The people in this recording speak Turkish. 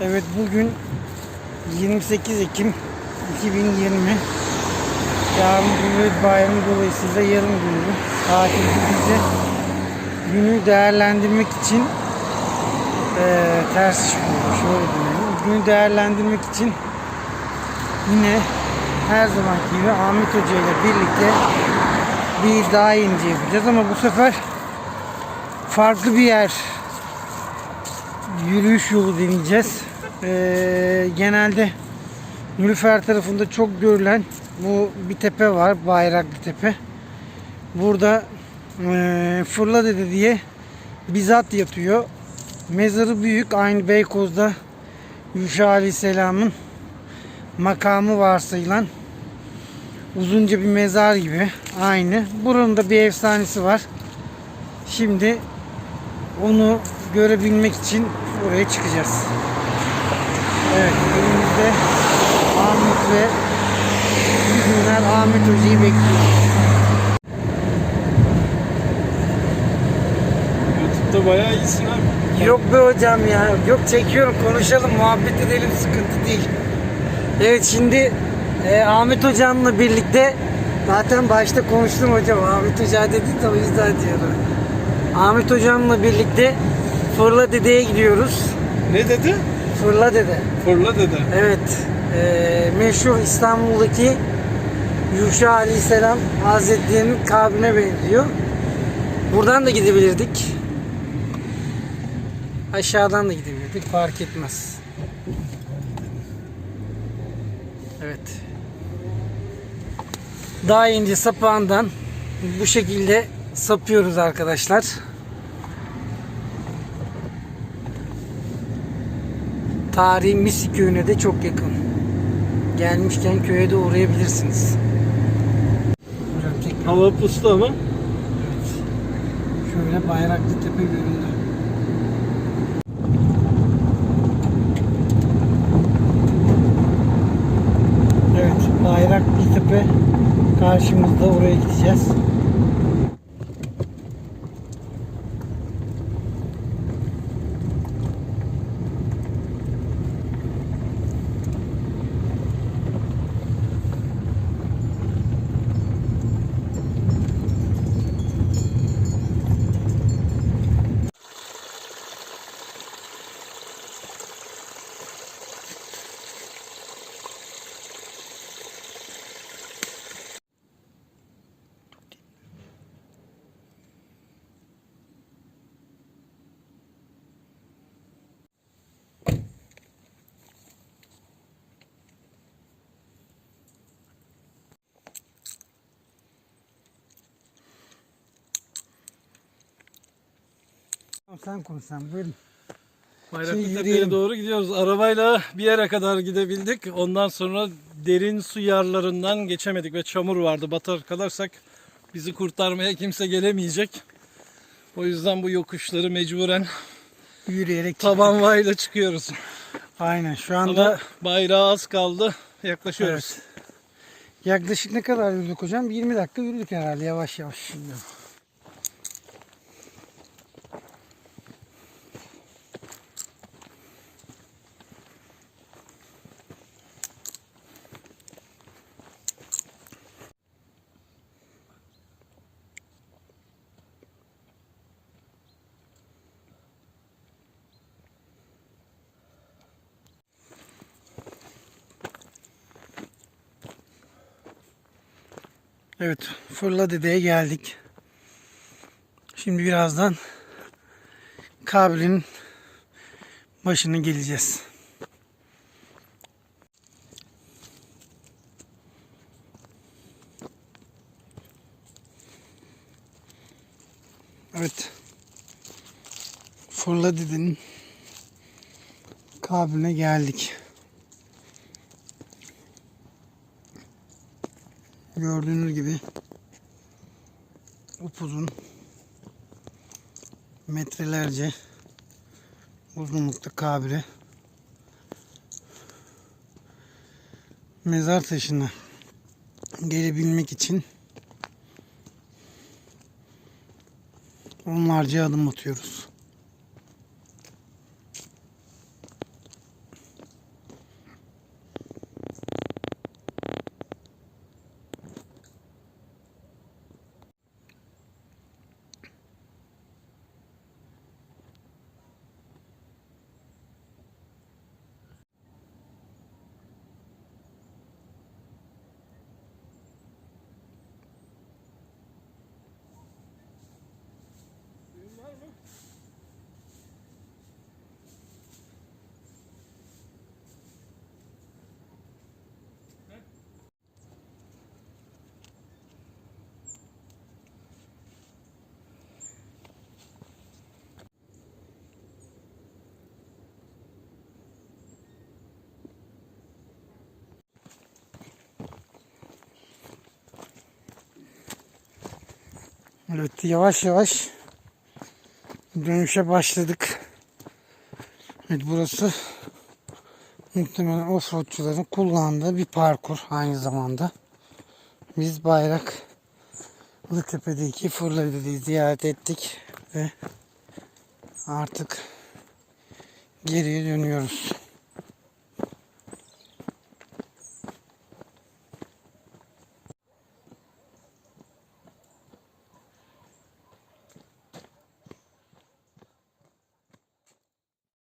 Evet bugün 28 Ekim 2020 Yarın Cumhuriyet Bayramı dolayısıyla yarım günü tatil bize günü değerlendirmek için eee ters çıkıyor şöyle diyelim. Günü değerlendirmek için yine her zamanki gibi Ahmet Hoca ile birlikte bir daha ince yapacağız ama bu sefer farklı bir yer yürüyüş yolu deneyeceğiz. Ee, genelde Nülüfer tarafında çok görülen bu bir tepe var. Bayraklı Tepe. Burada e, Fırla Dede diye bizzat yatıyor. Mezarı büyük. Aynı Beykoz'da Yuşa Aleyhisselam'ın makamı varsayılan uzunca bir mezar gibi. Aynı. Buranın da bir efsanesi var. Şimdi onu görebilmek için oraya çıkacağız. Elimizde Ahmet ve bizimler Ahmet Hoca'yı bekliyoruz. YouTube'da bayağı iyisin abi. Yok be hocam ya, yok çekiyorum konuşalım, muhabbet edelim sıkıntı değil. Evet şimdi e, Ahmet hocamla birlikte zaten başta konuştum hocam Ahmet Hoca dedi de o yüzden diyorum. Ahmet hocamla birlikte Fırla Dede'ye gidiyoruz. Ne dedi? Fırla Dede. Fırla dedi. Evet, eee, meşhur İstanbul'daki Yuşa Aleyhisselam Hazretleri'nin kabrine benziyor. Buradan da gidebilirdik. Aşağıdan da gidebilirdik, fark etmez. Evet. Daha ince sapağından bu şekilde sapıyoruz arkadaşlar. Tarihi Misik köyüne de çok yakın. Gelmişken köye de uğrayabilirsiniz. Hava puslu ama. şöyle Bayraklı Tepe göründü. Evet, Bayraklı Tepe karşımızda oraya gideceğiz. Sen konuş sen buyurun. Bayraklı Şey, Tepe'ye doğru gidiyoruz. Arabayla bir yere kadar gidebildik. Ondan sonra derin su yarlarından geçemedik ve çamur vardı. Batar kalırsak bizi kurtarmaya kimse gelemeyecek. O yüzden bu yokuşları mecburen Yürüyerek tabanvayla çıkıyoruz. Aynen şu Ama anda bayrağı az kaldı. Yaklaşıyoruz. Evet. Yaklaşık ne kadar yürüdük hocam? 20 dakika yürüdük herhalde yavaş yavaş. Şimdi. Evet, Fırla Dede'ye geldik. Şimdi birazdan kabrin başına geleceğiz. Evet. Fırla Dede'nin kabrine geldik. Gördüğünüz gibi upuzun metrelerce uzunlukta kabire mezar taşına gelebilmek için onlarca adım atıyoruz. Evet yavaş yavaş dönüşe başladık. Evet burası muhtemelen offroadçuların kullandığı bir parkur aynı zamanda. Biz Bayraklı Tepe'deki Fırladere'yi ziyaret ettik ve artık geriye dönüyoruz.